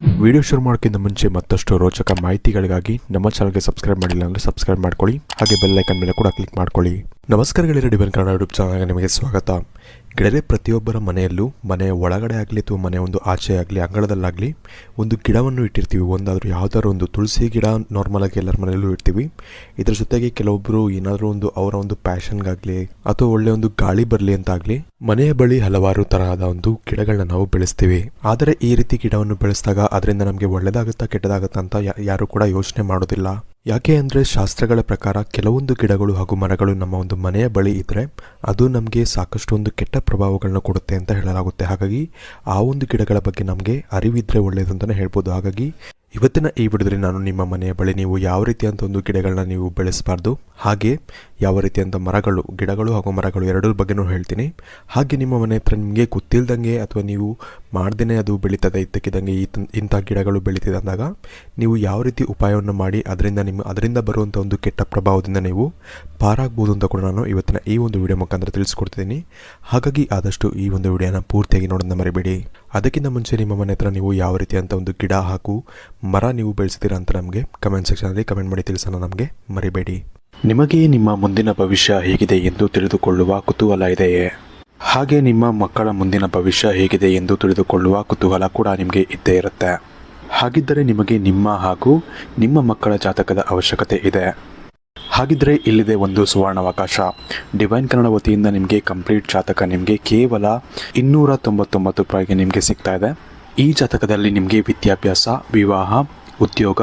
Video ಶುರು ಮಾಡೋಕ್ಕಿಂತ ಮುಂಚೆ ಮತ್ತಷ್ಟು ರೋಚಕ ಮಾಹಿತಿಗಳಿಗಾಗಿ ನಮ್ಮ ಚಾನಲ್ಗೆ ಸಬ್ಸ್ಕ್ರೈಬ್ ಮಾಡಿಲ್ಲ ಅಂದರೆ ಸಬ್ಸ್ಕ್ರೈಬ್ ಮಾಡ್ಕೊಳ್ಳಿ. ಹಾಗೆ ಬೆಲ್ ಮೇಲೆ ಕೂಡ ಕ್ಲಿಕ್ ಮಾಡ್ಕೊಳ್ಳಿ. ನಮಸ್ಕಾರ ಗೆಳೆಯರೆ ಡಿಬನ್ ಕನ್ನಡ ಯೂಟ್ಯೂಬ್ ಚಾನಲ್ಗೆ ನಿಮಗೆ ಸ್ವಾಗತ. ಗೆಳೆಯರೆ ಪ್ರತಿಯೊಬ್ಬರ ಮನೆಯಲ್ಲೂ, ಮನೆಯ ಒಳಗಡೆ ಆಗಲಿ ಅಥವಾ ಮನೆಯ ಒಂದು ಆಚೆ ಆಗಲಿ, ಅಂಗಳದಲ್ಲಾಗಲಿ ಒಂದು ಗಿಡವನ್ನು ಇಟ್ಟಿರ್ತೀವಿ. ಒಂದಾದರೂ ಯಾವುದಾದ್ರು ಒಂದು ತುಳಸಿ ಗಿಡ ನಾರ್ಮಲಾಗಿ ಎಲ್ಲರ ಮನೆಯಲ್ಲೂ ಇಡ್ತೀವಿ. ಇದರ ಜೊತೆಗೆ ಕೆಲವೊಬ್ಬರು ಏನಾದರೂ ಒಂದು ಅವರ ಒಂದು ಪ್ಯಾಷನ್ಗಾಗಲಿ ಅಥವಾ ಒಳ್ಳೆಯ ಒಂದು ಗಾಳಿ ಬರಲಿ ಅಂತಾಗಲಿ, ಮನೆಯ ಬಳಿ ಹಲವಾರು ತರಹದ ಒಂದು ಗಿಡಗಳನ್ನ ನಾವು ಬೆಳೆಸ್ತೀವಿ. ಆದರೆ ಈ ರೀತಿ ಗಿಡವನ್ನು ಬೆಳೆಸಿದಾಗ ಅದರಿಂದ ನಮಗೆ ಒಳ್ಳೆಯದಾಗುತ್ತಾ ಕೆಟ್ಟದಾಗುತ್ತಾ ಅಂತ ಯಾರು ಕೂಡ ಯೋಚನೆ ಮಾಡೋದಿಲ್ಲ. ಯಾಕೆ ಅಂದರೆ ಶಾಸ್ತ್ರಗಳ ಪ್ರಕಾರ ಕೆಲವೊಂದು ಗಿಡಗಳು ಹಾಗೂ ಮರಗಳು ನಮ್ಮ ಒಂದು ಮನೆಯ ಬಳಿ ಇದ್ದರೆ ಅದು ನಮಗೆ ಸಾಕಷ್ಟು ಒಂದು ಕೆಟ್ಟ ಪ್ರಭಾವಗಳನ್ನ ಕೊಡುತ್ತೆ ಅಂತ ಹೇಳಲಾಗುತ್ತೆ. ಹಾಗಾಗಿ ಆ ಒಂದು ಗಿಡಗಳ ಬಗ್ಗೆ ನಮಗೆ ಅರಿವಿದ್ರೆ ಒಳ್ಳೆಯದು ಅಂತಲೇ ಹೇಳ್ಬೋದು. ಹಾಗಾಗಿ ಇವತ್ತಿನ ಈ ವಿಡಿಯೋದಲ್ಲಿ ನಾನು ನಿಮ್ಮ ಮನೆಯ ಬಳಿ ನೀವು ಯಾವ ರೀತಿಯಂಥ ಒಂದು ಗಿಡಗಳನ್ನ ನೀವು ಬೆಳೆಸಬಾರ್ದು, ಹಾಗೆ ಯಾವ ರೀತಿಯಂಥ ಮರಗಳು, ಗಿಡಗಳು ಹಾಗೂ ಮರಗಳು ಎರಡರ ಬಗ್ಗೆನೂ ಹೇಳ್ತೀನಿ. ಹಾಗೆ ನಿಮ್ಮ ಮನೆ ಹತ್ರ ನಿಮಗೆ ಗೊತ್ತಿಲ್ಲದಂಗೆ ಅಥವಾ ನೀವು ಮಾಡ್ದೇ ಅದು ಬೆಳೀತದೆ, ಇದ್ದಕ್ಕಿದ್ದಂಗೆ ಈ ಇಂಥ ಗಿಡಗಳು ಬೆಳೀತಿದೆ ಅಂದಾಗ ನೀವು ಯಾವ ರೀತಿ ಉಪಾಯವನ್ನು ಮಾಡಿ ಅದರಿಂದ ನಿಮ್ಮ, ಅದರಿಂದ ಬರುವಂಥ ಒಂದು ಕೆಟ್ಟ ಪ್ರಭಾವದಿಂದ ನೀವು ಪಾರಾಗ್ಬೋದು ಅಂತ ಕೂಡ ನಾನು ಇವತ್ತಿನ ಈ ಒಂದು ವಿಡಿಯೋ ಮುಖಾಂತರ ತಿಳಿಸ್ಕೊಡ್ತಿದ್ದೀನಿ. ಹಾಗಾಗಿ ಆದಷ್ಟು ಈ ಒಂದು ವಿಡಿಯೋನ ಪೂರ್ತಿಯಾಗಿ ನೋಡೋದನ್ನ ಮರಿಬೇಡಿ. ಅದಕ್ಕಿಂತ ಮುಂಚೆ ನಿಮ್ಮ ಮನೆ ಹತ್ರ ನೀವು ಯಾವ ರೀತಿಯಂಥ ಒಂದು ಗಿಡ ಹಾಗೂ ಮರ ನೀವು ಬೆಳೆಸ್ತೀರಾ ಅಂತ ನಮಗೆ ಕಮೆಂಟ್ ಸೆಕ್ಷನಲ್ಲಿ ಕಮೆಂಟ್ ಮಾಡಿ ತಿಳಿಸೋಣ ನಮಗೆ ಮರಿಬೇಡಿ. ನಿಮಗೆ ನಿಮ್ಮ ಮುಂದಿನ ಭವಿಷ್ಯ ಹೇಗಿದೆ ಎಂದು ತಿಳಿದುಕೊಳ್ಳುವ ಕುತೂಹಲ ಇದೆಯೇ? ಹಾಗೆ ನಿಮ್ಮ ಮಕ್ಕಳ ಮುಂದಿನ ಭವಿಷ್ಯ ಹೇಗಿದೆ ಎಂದು ತಿಳಿದುಕೊಳ್ಳುವ ಕುತೂಹಲ ಕೂಡ ನಿಮಗೆ ಇದ್ದೇ ಇರುತ್ತೆ. ಹಾಗಿದ್ದರೆ ನಿಮಗೆ ನಿಮ್ಮ ಹಾಗೂ ನಿಮ್ಮ ಮಕ್ಕಳ ಜಾತಕದ ಅವಶ್ಯಕತೆ ಇದೆ. ಹಾಗಿದ್ರೆ ಇಲ್ಲಿದೆ ಒಂದು ಸುವರ್ಣಾವಕಾಶ. ಡಿವೈನ್ ಕನ್ನಡ ವತಿಯಿಂದ ನಿಮಗೆ ಕಂಪ್ಲೀಟ್ ಜಾತಕ ನಿಮಗೆ ಕೇವಲ ಇನ್ನೂರ ತೊಂಬತ್ತೊಂಬತ್ತು ರೂಪಾಯಿಗೆ ನಿಮಗೆ ಸಿಗ್ತಾ ಇದೆ. ಈ ಜಾತಕದಲ್ಲಿ ನಿಮಗೆ ವಿದ್ಯಾಭ್ಯಾಸ, ವಿವಾಹ, ಉದ್ಯೋಗ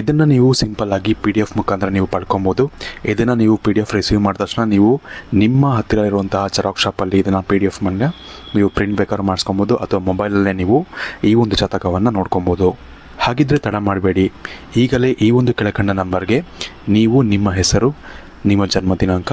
ಇದನ್ನು ನೀವು ಸಿಂಪಲ್ ಆಗಿ ಪಿ ಡಿ ಎಫ್ ಮುಖಾಂತರ ನೀವು ಪಡ್ಕೊಬೋದು. ಇದನ್ನು ನೀವು ಪಿ ಡಿ ಎಫ್ ರಿಸೀವ್ ಮಾಡಿದ ತಕ್ಷಣ ನೀವು ನಿಮ್ಮ ಹತ್ತಿರ ಇರುವಂತಹ ಜೆರಾಕ್ಸ್ ಶಾಪಲ್ಲಿ ಇದನ್ನು ಪಿ ಡಿ ಎಫ್ ಮೇಲೆ ನೀವು ಪ್ರಿಂಟ್ ಬೇಕಾದ್ರೂ ಮಾಡಿಸ್ಕೊಬೋದು ಅಥವಾ ಮೊಬೈಲಲ್ಲೇ ನೀವು ಈ ಒಂದು ಶತಕವನ್ನು ನೋಡ್ಕೊಬೋದು. ಹಾಗಿದ್ದರೆ ತಡ ಮಾಡಬೇಡಿ. ಈಗಲೇ ಈ ಒಂದು ಕೆಳಕಂಡ ನಂಬರ್ಗೆ ನೀವು ನಿಮ್ಮ ಹೆಸರು, ನಿಮ್ಮ ಜನ್ಮ ದಿನಾಂಕ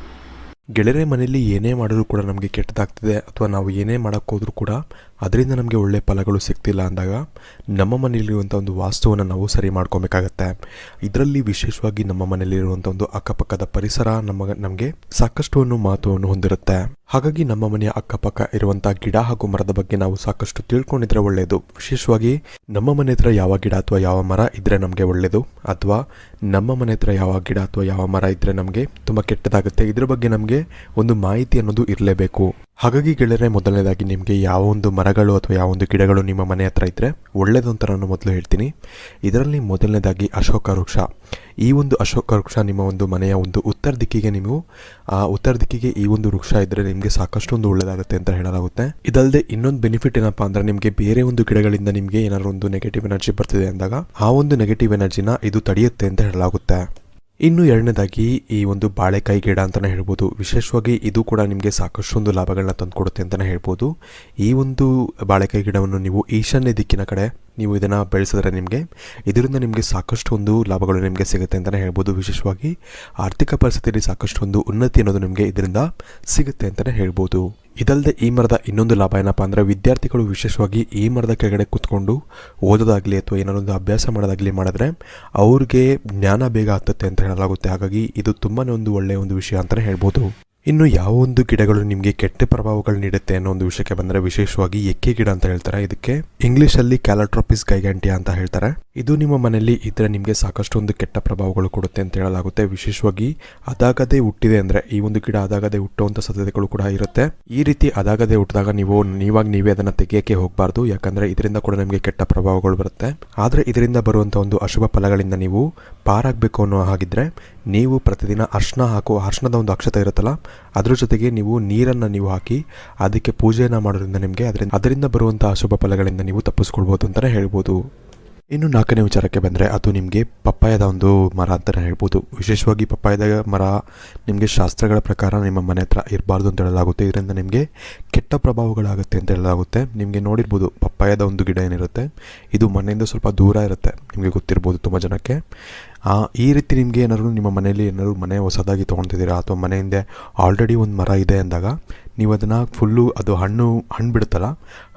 ಗೆಳೆಯರೆ ಮನೆಯಲ್ಲಿ ಏನೇ ಮಾಡಿದ್ರು ಕೂಡ ನಮಗೆ ಕೆಟ್ಟದಾಗ್ತಿದೆ. ಅಥವಾ ನಾವು ಏನೇ ಮಾಡೋಕ್ಕೋದ್ರೂ ಕೂಡ ಅದರಿಂದ ನಮಗೆ ಒಳ್ಳೆ ಫಲಗಳು ಸಿಗ್ತಿಲ್ಲ ಅಂದಾಗ ನಮ್ಮ ಮನೆಯಲ್ಲಿರುವಂಥ ಒಂದು ವಾಸ್ತುವನ್ನು ನಾವು ಸರಿ ಮಾಡ್ಕೊಬೇಕಾಗತ್ತೆ. ಇದರಲ್ಲಿ ವಿಶೇಷವಾಗಿ ನಮ್ಮ ಮನೆಯಲ್ಲಿರುವಂಥ ಒಂದು ಅಕ್ಕಪಕ್ಕದ ಪರಿಸರ ನಮ್ಮ ನಮಗೆ ಸಾಕಷ್ಟು ಒಂದು ಮಹತ್ವವನ್ನು ಹೊಂದಿರುತ್ತೆ. ಹಾಗಾಗಿ ನಮ್ಮ ಮನೆಯ ಅಕ್ಕಪಕ್ಕ ಇರುವಂತಹ ಗಿಡ ಹಾಗೂ ಮರದ ಬಗ್ಗೆ ನಾವು ಸಾಕಷ್ಟು ತಿಳ್ಕೊಂಡಿದ್ರೆ ಒಳ್ಳೆಯದು ವಿಶೇಷವಾಗಿ ನಮ್ಮ ಮನೆ ಹತ್ರ ಯಾವ ಗಿಡ ಅಥವಾ ಯಾವ ಮರ ಇದ್ರೆ ನಮಗೆ ಒಳ್ಳೆಯದು ಅಥವಾ ನಮ್ಮ ಮನೆ ಹತ್ರ ಯಾವ ಗಿಡ ಅಥವಾ ಯಾವ ಮರ ಇದ್ರೆ ನಮಗೆ ತುಂಬ ಕೆಟ್ಟದಾಗುತ್ತೆ. ಇದ್ರ ಬಗ್ಗೆ ನಮಗೆ ಒಂದು ಮಾಹಿತಿ ಅನ್ನೋದು ಇರಲೇಬೇಕು. ಹಾಗಾಗಿ ಗೆಳೆಯರೆ, ಮೊದಲನೇದಾಗಿ ನಿಮಗೆ ಯಾವ ಒಂದು ಮರಗಳು ಅಥವಾ ಯಾವ ಒಂದು ಗಿಡಗಳು ನಿಮ್ಮ ಮನೆ ಹತ್ರ ಇದ್ದರೆ ಒಳ್ಳೆಯದು ನಾನು ಮೊದಲು ಹೇಳ್ತೀನಿ. ಇದರಲ್ಲಿ ಮೊದಲನೇದಾಗಿ ಅಶೋಕ ವೃಕ್ಷ. ಈ ಒಂದು ಅಶೋಕ ವೃಕ್ಷ ನಿಮ್ಮ ಒಂದು ಮನೆಯ ಒಂದು ಉತ್ತರ ದಿಕ್ಕಿಗೆ ನೀವು, ಆ ಉತ್ತರ ದಿಕ್ಕಿಗೆ ಈ ಒಂದು ವೃಕ್ಷ ಇದ್ದರೆ ನಿಮಗೆ ಸಾಕಷ್ಟು ಒಂದು ಒಳ್ಳೆಯದಾಗುತ್ತೆ ಅಂತ ಹೇಳಲಾಗುತ್ತೆ. ಇದಲ್ಲದೆ ಇನ್ನೊಂದು ಬೆನಿಫಿಟ್ ಏನಪ್ಪ ಅಂದರೆ ನಿಮಗೆ ಬೇರೆ ಒಂದು ಗಿಡಗಳಿಂದ ನಿಮಗೆ ಏನಾದರೂ ಒಂದು ನೆಗೆಟಿವ್ ಎನರ್ಜಿ ಬರ್ತಿದೆ ಅಂದಾಗ ಆ ಒಂದು ನೆಗೆಟಿವ್ ಎನರ್ಜಿನ ಇದು ತಡೆಯುತ್ತೆ ಅಂತ ಹೇಳಲಾಗುತ್ತೆ. ಇನ್ನು ಎರಡನೇದಾಗಿ ಈ ಒಂದು ಬಾಳೆಕಾಯಿ ಗಿಡ ಅಂತಲೇ ಹೇಳ್ಬೋದು. ವಿಶೇಷವಾಗಿ ಇದು ಕೂಡ ನಿಮಗೆ ಸಾಕಷ್ಟು ಒಂದು ಲಾಭಗಳನ್ನ ತಂದುಕೊಡುತ್ತೆ ಅಂತಲೇ ಹೇಳ್ಬೋದು. ಈ ಒಂದು ಬಾಳೆಕಾಯಿ ಗಿಡವನ್ನು ನೀವು ಈಶಾನ್ಯ ದಿಕ್ಕಿನ ಕಡೆ ನೀವು ಇದನ್ನು ಬೆಳೆಸಿದ್ರೆ ನಿಮಗೆ ಇದರಿಂದ ನಿಮಗೆ ಸಾಕಷ್ಟು ಒಂದು ಲಾಭಗಳು ನಿಮಗೆ ಸಿಗುತ್ತೆ ಅಂತಲೇ ಹೇಳ್ಬೋದು. ವಿಶೇಷವಾಗಿ ಆರ್ಥಿಕ ಪರಿಸ್ಥಿತಿಯಲ್ಲಿ ಸಾಕಷ್ಟು ಒಂದು ಉನ್ನತಿ ಅನ್ನೋದು ನಿಮಗೆ ಇದರಿಂದ ಸಿಗುತ್ತೆ ಅಂತಲೇ ಹೇಳ್ಬೋದು. ಇದಲ್ಲದೆ ಈ ಮರದ ಇನ್ನೊಂದು ಲಾಭ ಏನಪ್ಪ ಅಂದರೆ ವಿದ್ಯಾರ್ಥಿಗಳು ವಿಶೇಷವಾಗಿ ಈ ಮರದ ಕೆಳಗಡೆ ಕೂತ್ಕೊಂಡು ಓದೋದಾಗಲಿ ಅಥವಾ ಏನಾರೊಂದು ಅಭ್ಯಾಸ ಮಾಡೋದಾಗಲಿ ಮಾಡಿದ್ರೆ ಅವ್ರಿಗೆ ಜ್ಞಾನ ಬೇಗ ಹತ್ತುತ್ತೆ ಅಂತ ಹೇಳಲಾಗುತ್ತೆ. ಹಾಗಾಗಿ ಇದು ತುಂಬಾ ಒಂದು ಒಳ್ಳೆಯ ಒಂದು ವಿಷಯ ಅಂತಲೇ ಹೇಳ್ಬೋದು. ಇನ್ನು ಯಾವ ಒಂದು ಗಿಡಗಳು ನಿಮಗೆ ಕೆಟ್ಟ ಪ್ರಭಾವಗಳು ನೀಡುತ್ತೆ ಅನ್ನೋ ಒಂದು ವಿಷಯಕ್ಕೆ ಬಂದರೆ ವಿಶೇಷವಾಗಿ ಎಕ್ಕೆ ಗಿಡ ಅಂತ ಹೇಳ್ತಾರೆ. ಇದಕ್ಕೆ ಇಂಗ್ಲಿಷಲ್ಲಿ ಕ್ಯಾಲಟ್ರೋಪಿಸ್ ಗೈಗಾಂಟಿಯಾ ಅಂತ ಹೇಳ್ತಾರೆ. ಇದು ನಿಮ್ಮ ಮನೆಯಲ್ಲಿ ಇದ್ರೆ ನಿಮಗೆ ಸಾಕಷ್ಟು ಒಂದು ಕೆಟ್ಟ ಪ್ರಭಾವಗಳು ಕೊಡುತ್ತೆ ಅಂತ ಹೇಳಲಾಗುತ್ತೆ. ವಿಶೇಷವಾಗಿ ಅದಾಗದೆ ಹುಟ್ಟಿದೆ ಅಂದರೆ, ಈ ಒಂದು ಗಿಡ ಅದಾಗದೆ ಹುಟ್ಟುವಂಥ ಸಾಧ್ಯತೆಗಳು ಕೂಡ ಇರುತ್ತೆ. ಈ ರೀತಿ ಅದಾಗದೆ ಹುಟ್ಟಿದಾಗ ನೀವು, ನೀವಾಗ ನೀವೇ ಅದನ್ನು ತೆಗೆಯೋಕ್ಕೆ ಹೋಗಬಾರ್ದು. ಯಾಕಂದರೆ ಇದರಿಂದ ಕೂಡ ನಿಮಗೆ ಕೆಟ್ಟ ಪ್ರಭಾವಗಳು ಬರುತ್ತೆ. ಆದರೆ ಇದರಿಂದ ಬರುವಂಥ ಒಂದು ಅಶುಭ ಫಲಗಳಿಂದ ನೀವು ಪಾರಾಗಬೇಕು ಅನ್ನೋ ಹಾಗಿದ್ರೆ ನೀವು ಪ್ರತಿದಿನ ಅರ್ಶನ ಹಾಕುವ, ಅರ್ಶನದ ಒಂದು ಅಕ್ಷತೆ ಇರುತ್ತಲ್ಲ, ಅದ್ರ ಜೊತೆಗೆ ನೀವು ನೀರನ್ನು ನೀವು ಹಾಕಿ ಅದಕ್ಕೆ ಪೂಜೆಯನ್ನು ಮಾಡೋದ್ರಿಂದ ನಿಮಗೆ ಅದರಿಂದ ಅದರಿಂದ ಬರುವಂಥ ಅಶುಭ ಫಲಗಳಿಂದ ನೀವು ತಪ್ಪಿಸ್ಕೊಳ್ಬೋದು ಅಂತಲೇ ಹೇಳ್ಬೋದು. ಇನ್ನು ನಾಲ್ಕನೇ ವಿಚಾರಕ್ಕೆ ಬಂದರೆ ಅದು ನಿಮಗೆ ಪಪ್ಪಾಯದ ಒಂದು ಮರ ಅಂತಲೇ ಹೇಳ್ಬೋದು. ವಿಶೇಷವಾಗಿ ಪಪ್ಪಾಯದ ಮರ ನಿಮಗೆ ಶಾಸ್ತ್ರಗಳ ಪ್ರಕಾರ ನಿಮ್ಮ ಮನೆ ಹತ್ರ ಇರಬಾರ್ದು ಅಂತ ಹೇಳಲಾಗುತ್ತೆ. ಇದರಿಂದ ನಿಮಗೆ ಕೆಟ್ಟ ಪ್ರಭಾವಗಳಾಗುತ್ತೆ ಅಂತ ಹೇಳಲಾಗುತ್ತೆ. ನಿಮಗೆ ನೋಡಿರ್ಬೋದು ಪಪ್ಪಾಯದ ಒಂದು ಗಿಡ ಏನಿರುತ್ತೆ. ಇದು ಮನೆಯಿಂದ ಸ್ವಲ್ಪ ದೂರ ಇರುತ್ತೆ. ನಿಮಗೆ ಗೊತ್ತಿರ್ಬೋದು ತುಂಬ ಜನಕ್ಕೆ. ಈ ರೀತಿ ನಿಮಗೆ ಏನಾದ್ರು ನಿಮ್ಮ ಮನೆಯಲ್ಲಿ ಏನಾದರೂ ಮನೆ ಹೊಸದಾಗಿ ತೊಗೊತಿದ್ದೀರಾ ಅಥವಾ ಮನೆಯಿಂದ ಆಲ್ರೆಡಿ ಒಂದು ಮರ ಇದೆ ಅಂದಾಗ ನೀವು ಅದನ್ನು ಫುಲ್ಲು ಅದು ಹಣ್ಣು ಹಣ್ಣು ಬಿಡುತ್ತಲ್ಲ,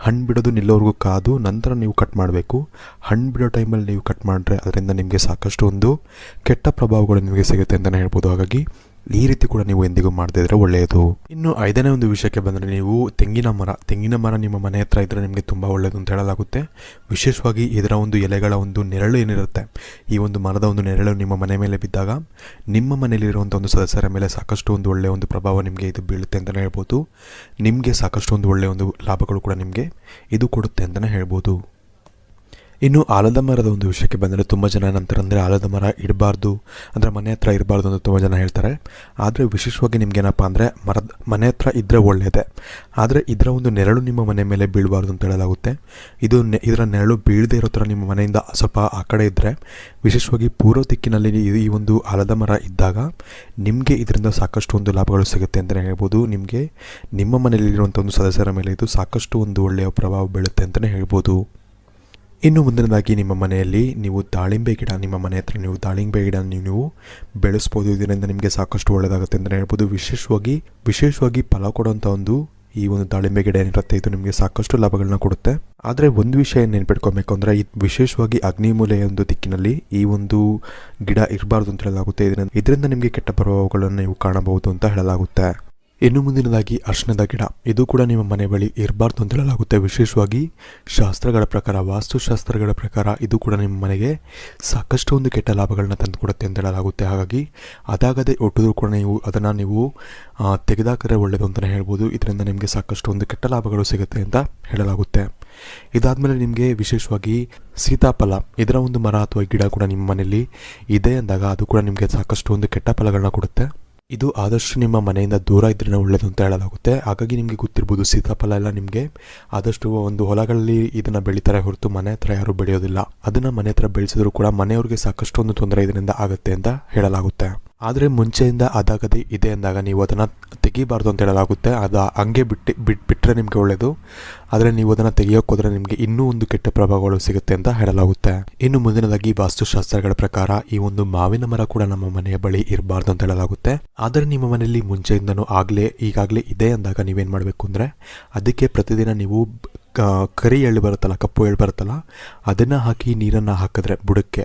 ಹಣ್ಣು ಬಿಡೋದು ನಿಲ್ಲೋವರೆಗೂ ಕಾದು ನಂತರ ನೀವು ಕಟ್ ಮಾಡಬೇಕು. ಹಣ್ಣು ಬಿಡೋ ಟೈಮಲ್ಲಿ ನೀವು ಕಟ್ ಮಾಡಿದ್ರೆ ಅದರಿಂದ ನಿಮಗೆ ಸಾಕಷ್ಟು ಒಂದು ಕೆಟ್ಟ ಪ್ರಭಾವಗಳು ನಿಮಗೆ ಸಿಗುತ್ತೆ ಅಂತಲೇ ಹೇಳ್ಬೋದು. ಹಾಗಾಗಿ ಈ ರೀತಿ ಕೂಡ ನೀವು ಎಂದಿಗೂ ಮಾಡದೇ ಇದ್ರೆ ಒಳ್ಳೆಯದು. ಇನ್ನು ಐದನೇ ಒಂದು ವಿಷಯಕ್ಕೆ ಬಂದರೆ ನೀವು ತೆಂಗಿನ ಮರ ತೆಂಗಿನ ಮರ ನಿಮ್ಮ ಮನೆ ಹತ್ರ ಇದ್ದರೆ ನಿಮಗೆ ತುಂಬ ಒಳ್ಳೆಯದು ಅಂತ ಹೇಳಲಾಗುತ್ತೆ. ವಿಶೇಷವಾಗಿ ಇದರ ಒಂದು ಎಲೆಗಳ ಒಂದು ನೆರಳು ಏನಿರುತ್ತೆ, ಈ ಒಂದು ಮರದ ಒಂದು ನೆರಳು ನಿಮ್ಮ ಮನೆ ಮೇಲೆ ಬಿದ್ದಾಗ, ನಿಮ್ಮ ಮನೆಯಲ್ಲಿರುವಂಥ ಒಂದು ಸದಸ್ಯರ ಮೇಲೆ ಸಾಕಷ್ಟು ಒಂದು ಒಳ್ಳೆಯ ಒಂದು ಪ್ರಭಾವ ನಿಮಗೆ ಇದು ಬೀಳುತ್ತೆ ಅಂತಲೇ ಹೇಳ್ಬೋದು. ನಿಮಗೆ ಸಾಕಷ್ಟು ಒಂದು ಒಳ್ಳೆಯ ಒಂದು ಲಾಭಗಳು ಕೂಡ ನಿಮಗೆ ಇದು ಕೊಡುತ್ತೆ ಅಂತಲೇ ಹೇಳ್ಬೋದು. ಇನ್ನು ಆಲದ ಮರದ ಒಂದು ವಿಷಯಕ್ಕೆ ಬಂದರೆ ತುಂಬ ಜನ ನಂತರ ಅಂದರೆ ಆಲದ ಮರ ಇಡಬಾರ್ದು, ಅಂದರೆ ಮನೆ ಹತ್ರ ಇರಬಾರ್ದು ಅಂತ ತುಂಬ ಜನ ಹೇಳ್ತಾರೆ. ಆದರೆ ವಿಶೇಷವಾಗಿ ನಿಮ್ಗೇನಪ್ಪ ಅಂದರೆ ಮರದ, ಮನೆ ಹತ್ರ ಇದ್ದರೆ ಒಳ್ಳೆಯದೆ ಆದರೆ ಇದರ ಒಂದು ನೆರಳು ನಿಮ್ಮ ಮನೆ ಮೇಲೆ ಬೀಳಬಾರ್ದು ಅಂತ ಹೇಳಲಾಗುತ್ತೆ. ಇದು ನೆ, ಇದರ ನೆರಳು ಬೀಳದೇ ಇರೋ ಥರ ನಿಮ್ಮ ಮನೆಯಿಂದ ಸ್ವಲ್ಪ ಆ ಕಡೆ ಇದ್ದರೆ ವಿಶೇಷವಾಗಿ ಪೂರ್ವ ದಿಕ್ಕಿನಲ್ಲಿ ಈ- ಒಂದು ಆಲದ ಮರ ಇದ್ದಾಗ ನಿಮಗೆ ಇದರಿಂದ ಸಾಕಷ್ಟು ಒಂದು ಲಾಭಗಳು ಸಿಗುತ್ತೆ ಅಂತಲೇ ಹೇಳ್ಬೋದು. ನಿಮಗೆ ನಿಮ್ಮ ಮನೆಯಲ್ಲಿರುವಂಥ ಒಂದು ಸದಸ್ಯರ ಮೇಲೆ ಇದು ಸಾಕಷ್ಟು ಒಂದು ಒಳ್ಳೆಯ ಪ್ರಭಾವ ಬೀಳುತ್ತೆ ಅಂತಲೇ ಹೇಳ್ಬೋದು. ಇನ್ನು ಮುಂದಿನದಾಗಿ ನಿಮ್ಮ ಮನೆಯಲ್ಲಿ ನೀವು ದಾಳಿಂಬೆ ಗಿಡ, ನಿಮ್ಮ ಮನೆ ಹತ್ರ ನೀವು ದಾಳಿಂಬೆ ಗಿಡ ನೀವು ಬೆಳೆಸ್ಬೋದು. ಇದರಿಂದ ನಿಮಗೆ ಸಾಕಷ್ಟು ಒಳ್ಳೆಯದಾಗುತ್ತೆ ಅಂತಲೇ ಹೇಳ್ಬೋದು. ವಿಶೇಷವಾಗಿ ವಿಶೇಷವಾಗಿ ಫಲ ಕೊಡುವಂಥ ಒಂದು ಈ ಒಂದು ದಾಳಿಂಬೆ ಗಿಡ ಏನಿರುತ್ತೆ, ಇದು ನಿಮಗೆ ಸಾಕಷ್ಟು ಲಾಭಗಳನ್ನ ಕೊಡುತ್ತೆ. ಆದರೆ ಒಂದು ವಿಷಯ ನೆನ್ಪಿಟ್ಕೊಬೇಕು ಅಂದರೆ, ಈ ವಿಶೇಷವಾಗಿ ಅಗ್ನಿಮೂಲೆಯ ಒಂದು ದಿಕ್ಕಿನಲ್ಲಿ ಈ ಒಂದು ಗಿಡ ಇರಬಾರ್ದು ಅಂತ ಹೇಳಲಾಗುತ್ತೆ. ಇದರಿಂದ ಇದರಿಂದ ನಿಮಗೆ ಕೆಟ್ಟ ಪ್ರಭಾವಗಳನ್ನು ನೀವು ಕಾಣಬಹುದು ಅಂತ ಹೇಳಲಾಗುತ್ತೆ. ಇನ್ನು ಮುಂದಿನದಾಗಿ ಅರ್ಶನದ ಗಿಡ. ಇದು ಕೂಡ ನಿಮ್ಮ ಮನೆ ಬಳಿ ಇರಬಾರ್ದು ಅಂತ ಹೇಳಲಾಗುತ್ತೆ. ವಿಶೇಷವಾಗಿ ಶಾಸ್ತ್ರಗಳ ಪ್ರಕಾರ, ವಾಸ್ತುಶಾಸ್ತ್ರಗಳ ಪ್ರಕಾರ ಇದು ಕೂಡ ನಿಮ್ಮ ಮನೆಗೆ ಸಾಕಷ್ಟು ಒಂದು ಕೆಟ್ಟ ಲಾಭಗಳನ್ನ ತಂದುಕೊಡುತ್ತೆ ಅಂತ ಹೇಳಲಾಗುತ್ತೆ. ಹಾಗಾಗಿ ಅದಾಗದೆ ಒಟ್ಟಿದ್ರು ಕೂಡ ನೀವು ಅದನ್ನು ನೀವು ತೆಗೆದಾಕರೆ ಒಳ್ಳೆಯದು ಅಂತಲೇ ಹೇಳ್ಬೋದು. ಇದರಿಂದ ನಿಮಗೆ ಸಾಕಷ್ಟು ಒಂದು ಕೆಟ್ಟ ಲಾಭಗಳು ಸಿಗುತ್ತೆ ಅಂತ ಹೇಳಲಾಗುತ್ತೆ. ಇದಾದಮೇಲೆ ನಿಮಗೆ ವಿಶೇಷವಾಗಿ ಸೀತಾಫಲ. ಇದರ ಒಂದು ಮರ ಅಥವಾ ಗಿಡ ಕೂಡ ನಿಮ್ಮ ಮನೆಯಲ್ಲಿ ಇದೆ ಅಂದಾಗ ಅದು ಕೂಡ ನಿಮಗೆ ಸಾಕಷ್ಟು ಒಂದು ಕೆಟ್ಟ ಫಲಗಳನ್ನ ಕೊಡುತ್ತೆ. ಇದು ಆದಷ್ಟು ನಿಮ್ಮ ಮನೆಯಿಂದ ದೂರ ಇದ್ರೇ ಒಳ್ಳೆಯದು ಅಂತ ಹೇಳಲಾಗುತ್ತೆ. ಹಾಗಾಗಿ ನಿಮಗೆ ಗೊತ್ತಿರ್ಬೋದು, ಸೀತಾಫಲ ಎಲ್ಲ ನಿಮಗೆ ಆದಷ್ಟು ಒಂದು ಹೊಲಗಳಲ್ಲಿ ಇದನ್ನು ಬೆಳೀತಾರೆ ಹೊರತು ಮನೆ ಹತ್ರ ಯಾರೂ ಬೆಳೆಯೋದಿಲ್ಲ. ಅದನ್ನು ಮನೆ ಹತ್ರ ಬೆಳೆಸಿದ್ರು ಕೂಡ ಮನೆಯವ್ರಿಗೆ ಸಾಕಷ್ಟು ಒಂದು ತೊಂದರೆ ಇದರಿಂದ ಆಗುತ್ತೆ ಅಂತ ಹೇಳಲಾಗುತ್ತೆ. ಆದರೆ ಮುಂಚೆಯಿಂದ ಅದಾಗದೆ ಇದೆ ಅಂದಾಗ ನೀವು ಅದನ್ನು ತೆಗಿಬಾರ್ದು ಅಂತ ಹೇಳಲಾಗುತ್ತೆ. ಅದು ಹಂಗೆ ಬಿಟ್ಟು ಬಿಟ್ಟರೆ ನಿಮಗೆ ಒಳ್ಳೆಯದು ಆದರೆ ನೀವು ಅದನ್ನು ತೆಗಿಯೋಕೆ ಹೋದರೆ ನಿಮಗೆ ಇನ್ನೂ ಒಂದು ಕೆಟ್ಟ ಪ್ರಭಾವಗಳು ಸಿಗುತ್ತೆ ಅಂತ ಹೇಳಲಾಗುತ್ತೆ. ಇನ್ನು ಮುಂದಿನದಾಗಿ ವಾಸ್ತುಶಾಸ್ತ್ರಗಳ ಪ್ರಕಾರ ಈ ಒಂದು ಮಾವಿನ ಮರ ಕೂಡ ನಮ್ಮ ಮನೆಯ ಬಳಿ ಇರಬಾರ್ದು ಅಂತ ಹೇಳಲಾಗುತ್ತೆ. ಆದರೆ ನಿಮ್ಮ ಮನೆಯಲ್ಲಿ ಮುಂಚೆಯಿಂದನೂ ಆಗಲೇ ಈಗಾಗಲೇ ಇದೆ ಅಂದಾಗ ನೀವೇನು ಮಾಡಬೇಕು ಅಂದರೆ, ಅದಕ್ಕೆ ಪ್ರತಿದಿನ ನೀವು ಕರಿ ಎಳ್ಳು ಬರುತ್ತಲ್ಲ, ಕಪ್ಪು ಎಳ್ಳು ಬರುತ್ತಲ್ಲ, ಅದನ್ನು ಹಾಕಿ ನೀರನ್ನು ಹಾಕಿದ್ರೆ, ಬುಡಕ್ಕೆ.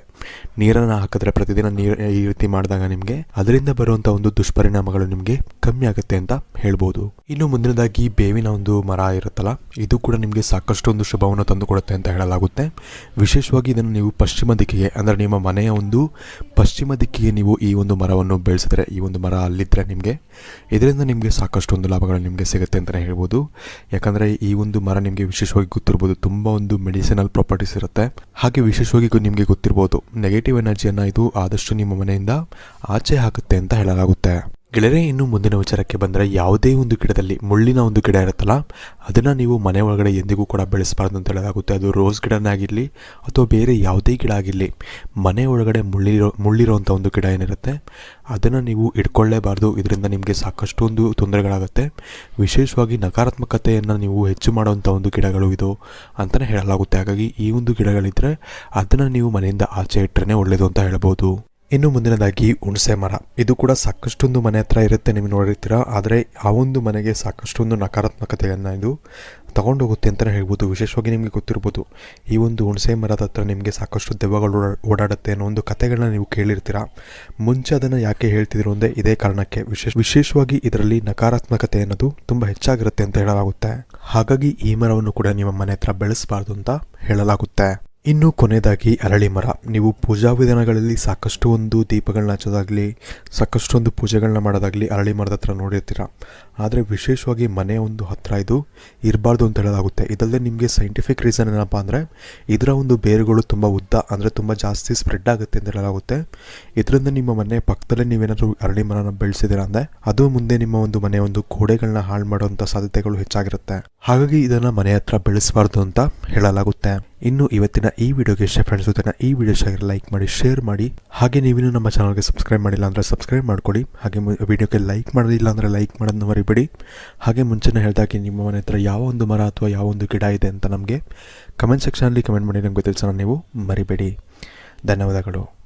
ನೀರನ್ನು ಹಾಕಿದ್ರೆ ಪ್ರತಿದಿನ ನೀರು, ಈ ರೀತಿ ಮಾಡಿದಾಗ ನಿಮಗೆ ಅದರಿಂದ ಬರುವಂಥ ಒಂದು ದುಷ್ಪರಿಣಾಮಗಳು ನಿಮಗೆ ಕಮ್ಮಿ ಆಗುತ್ತೆ ಅಂತ ಹೇಳ್ಬೋದು. ಇನ್ನು ಮುಂದಿನದಾಗಿ ಬೇವಿನ ಒಂದು ಮರ ಇರುತ್ತಲ್ಲ, ಇದು ಕೂಡ ನಿಮಗೆ ಸಾಕಷ್ಟು ಒಂದು ಶುಭವನ್ನು ತಂದುಕೊಡುತ್ತೆ ಅಂತ ಹೇಳಲಾಗುತ್ತೆ. ವಿಶೇಷವಾಗಿ ಇದನ್ನು ನೀವು ಪಶ್ಚಿಮ ದಿಕ್ಕಿಗೆ, ಅಂದರೆ ನಿಮ್ಮ ಮನೆಯ ಒಂದು ಪಶ್ಚಿಮ ದಿಕ್ಕಿಗೆ ನೀವು ಈ ಒಂದು ಮರವನ್ನು ಬೆಳೆಸಿದ್ರೆ, ಈ ಒಂದು ಮರ ಅಲ್ಲಿದ್ದರೆ ನಿಮಗೆ, ಇದರಿಂದ ನಿಮಗೆ ಸಾಕಷ್ಟು ಒಂದು ಲಾಭಗಳು ನಿಮಗೆ ಸಿಗುತ್ತೆ ಅಂತಲೇ ಹೇಳ್ಬೋದು. ಯಾಕಂದರೆ ಈ ಒಂದು ಮರ ನಿಮಗೆ ವಿಶೇಷವಾಗಿ ಗೊತ್ತಿರ್ಬೋದು, ತುಂಬ ಒಂದು ಮೆಡಿಸಿನಲ್ ಪ್ರಾಪರ್ಟೀಸ್ ಇರುತ್ತೆ. ಹಾಗೆ ವಿಶೇಷವಾಗಿ ನಿಮಗೆ ಗೊತ್ತಿರ್ಬೋದು ನೆಗೆಟಿವ್ ಎನರ್ಜಿಯನ್ನು ಇದು ಆದಷ್ಟು ನಿಮ್ಮ ಮನೆಯಿಂದ ಆಚೆ ಹಾಕುತ್ತೆ ಅಂತ ಹೇಳಲಾಗುತ್ತೆ. ಗೆಳೆಯರೆ ಇನ್ನು ಮುಂದಿನ ವಿಚಾರಕ್ಕೆ ಬಂದರೆ ಯಾವುದೇ ಒಂದು ಗಿಡದಲ್ಲಿ ಮುಳ್ಳಿನ ಒಂದು ಗಿಡ ಇರುತ್ತಲ್ಲ, ಅದನ್ನು ನೀವು ಮನೆ ಒಳಗಡೆ ಎಂದಿಗೂ ಕೂಡ ಬೆಳೆಸಬಾರ್ದು ಅಂತ ಹೇಳಲಾಗುತ್ತೆ. ಅದು ರೋಸ್ ಗಿಡನಾಗಿರಲಿ ಅಥವಾ ಬೇರೆ ಯಾವುದೇ ಗಿಡ ಆಗಿರಲಿ, ಮನೆ ಒಳಗಡೆ ಮುಳ್ಳಿರೋ ಮುಳ್ಳಿರೋಂಥ ಒಂದು ಗಿಡ ಏನಿರುತ್ತೆ, ಅದನ್ನು ನೀವು ಇಟ್ಕೊಳ್ಳೇಬಾರ್ದು. ಇದರಿಂದ ನಿಮಗೆ ಸಾಕಷ್ಟು ಒಂದು ತೊಂದರೆಗಳಾಗುತ್ತೆ. ವಿಶೇಷವಾಗಿ ನಕಾರಾತ್ಮಕತೆಯನ್ನು ನೀವು ಹೆಚ್ಚು ಮಾಡುವಂಥ ಒಂದು ಗಿಡಗಳು ಇದು ಅಂತಲೇ ಹೇಳಲಾಗುತ್ತೆ. ಹಾಗಾಗಿ ಈ ಒಂದು ಗಿಡಗಳಿದ್ದರೆ ಅದನ್ನು ನೀವು ಮನೆಯಿಂದ ಆಚೆ ಇಟ್ಟರೆ ಒಳ್ಳೆಯದು ಅಂತ ಹೇಳ್ಬೋದು. ಇನ್ನು ಮುಂದಿನದಾಗಿ ಹುಣಸೆ ಮರ. ಇದು ಕೂಡ ಸಾಕಷ್ಟೊಂದು ಮನೆ ಹತ್ರ ಇರುತ್ತೆ ನೀವು ನೋಡಿರ್ತೀರ. ಆದರೆ ಆ ಒಂದು ಮನೆಗೆ ಸಾಕಷ್ಟೊಂದು ನಕಾರಾತ್ಮಕತೆಯನ್ನು ಇದು ತಗೊಂಡೋಗುತ್ತೆ ಅಂತಲೇ ಹೇಳ್ಬೋದು. ವಿಶೇಷವಾಗಿ ನಿಮಗೆ ಗೊತ್ತಿರ್ಬೋದು. ಈ ಒಂದು ಹುಣಸೆ ಮರದ ಹತ್ರ ನಿಮಗೆ ಸಾಕಷ್ಟು ದೆವ್ವಗಳು ಓಡಾ- ಓಡಾಡುತ್ತೆ ಅನ್ನೋ ಒಂದು ಕಥೆಗಳನ್ನ ನೀವು ಕೇಳಿರ್ತೀರ. ಮುಂಚೆ ಅದನ್ನು ಯಾಕೆ ಹೇಳ್ತಿದ್ರು ಅಂದರೆ ಇದೇ ಕಾರಣಕ್ಕೆ. ವಿಶೇಷ, ವಿಶೇಷವಾಗಿ ಇದರಲ್ಲಿ ನಕಾರಾತ್ಮಕತೆ ಅನ್ನೋದು ತುಂಬ ಹೆಚ್ಚಾಗಿರುತ್ತೆ ಅಂತ ಹೇಳಲಾಗುತ್ತೆ. ಹಾಗಾಗಿ ಈ ಮರವನ್ನು ಕೂಡ ನಿಮ್ಮ ಮನೆ ಹತ್ರ ಬೆಳೆಸಬಾರ್ದು ಅಂತ ಹೇಳಲಾಗುತ್ತೆ. ಇನ್ನು ಕೊನೆಯದಾಗಿ ಅರಳಿ ಮರ. ನೀವು ಪೂಜಾ ವಿಧಾನಗಳಲ್ಲಿ ಸಾಕಷ್ಟು ಒಂದು ದೀಪಗಳನ್ನ ಹಚ್ಚೋದಾಗಲಿ, ಸಾಕಷ್ಟು ಒಂದು ಪೂಜೆಗಳನ್ನ ಮಾಡೋದಾಗಲಿ ಅರಳಿ ಮರದ ಹತ್ರ ನೋಡಿರ್ತೀರ. ಆದರೆ ವಿಶೇಷವಾಗಿ ಮನೆ ಒಂದು ಹತ್ತಿರ ಇದು ಇರಬಾರ್ದು ಅಂತ ಹೇಳಲಾಗುತ್ತೆ. ಇದಲ್ಲದೆ ನಿಮಗೆ ಸೈಂಟಿಫಿಕ್ ರೀಸನ್ ಏನಪ್ಪ ಅಂದರೆ ಇದರ ಒಂದು ಬೇರುಗಳು ತುಂಬ ಉದ್ದ ಅಂದರೆ ತುಂಬ ಜಾಸ್ತಿ ಸ್ಪ್ರೆಡ್ ಆಗುತ್ತೆ ಅಂತ ಹೇಳಲಾಗುತ್ತೆ. ಇದರಿಂದ ನಿಮ್ಮ ಮನೆ ಪಕ್ಕದಲ್ಲೇ ನೀವೇನಾದರೂ ಅರಳಿ ಮರನ ಬೆಳೆಸಿದ್ದೀರಾ ಅಂದರೆ ಅದು ಮುಂದೆ ನಿಮ್ಮ ಒಂದು ಮನೆ ಒಂದು ಕೋಡೆಗಳನ್ನ ಹಾಳು ಮಾಡುವಂಥ ಸಾಧ್ಯತೆಗಳು ಹೆಚ್ಚಾಗಿರುತ್ತೆ. ಹಾಗಾಗಿ ಇದನ್ನು ಮನೆ ಹತ್ರ ಬೆಳೆಸಬಾರ್ದು ಅಂತ ಹೇಳಲಾಗುತ್ತೆ. ಇನ್ನು ಇವತ್ತಿನ ಈ ವಿಡಿಯೋಗೆ ಇಷ್ಟ ಫ್ರೆಂಡ್ಸ್ ಜೊತೆ ಈ ವಿಡಿಯೋ ಶೇರ್ ಲೈಕ್ ಮಾಡಿ ಶೇರ್ ಮಾಡಿ. ಹಾಗೆ ನೀವಿನ್ನೂ ನಮ್ಮ ಚಾನಲ್ಗೆ ಸಬ್ಸ್ಕ್ರೈಬ್ ಮಾಡಿಲ್ಲ ಅಂದರೆ ಸಬ್ಸ್ಕ್ರೈಬ್ ಮಾಡ್ಕೊಳ್ಳಿ. ಹಾಗೆ ವಿಡಿಯೋಗೆ ಲೈಕ್ ಮಾಡೋದಿಲ್ಲ ಅಂದರೆ ಲೈಕ್ ಮಾಡೋದನ್ನ ಮರಿಬೇಡಿ ಹಾಗೆ ಮುಂಚೆನೇ ಹೇಳಿದಾಗೆ ನಿಮ್ಮ ಮನೆ ಹತ್ರ ಯಾವ ಒಂದು ಮರ ಅಥವಾ ಯಾವ ಒಂದು ಗಿಡ ಇದೆ ಅಂತ ನಮಗೆ ಕಮೆಂಟ್ ಸೆಕ್ಷನಲ್ಲಿ ಕಮೆಂಟ್ ಮಾಡಿ ನಮಗೆ ತಿಳಿಸೋಣ ನೀವು ಮರಿಬೇಡಿ. ಧನ್ಯವಾದಗಳು.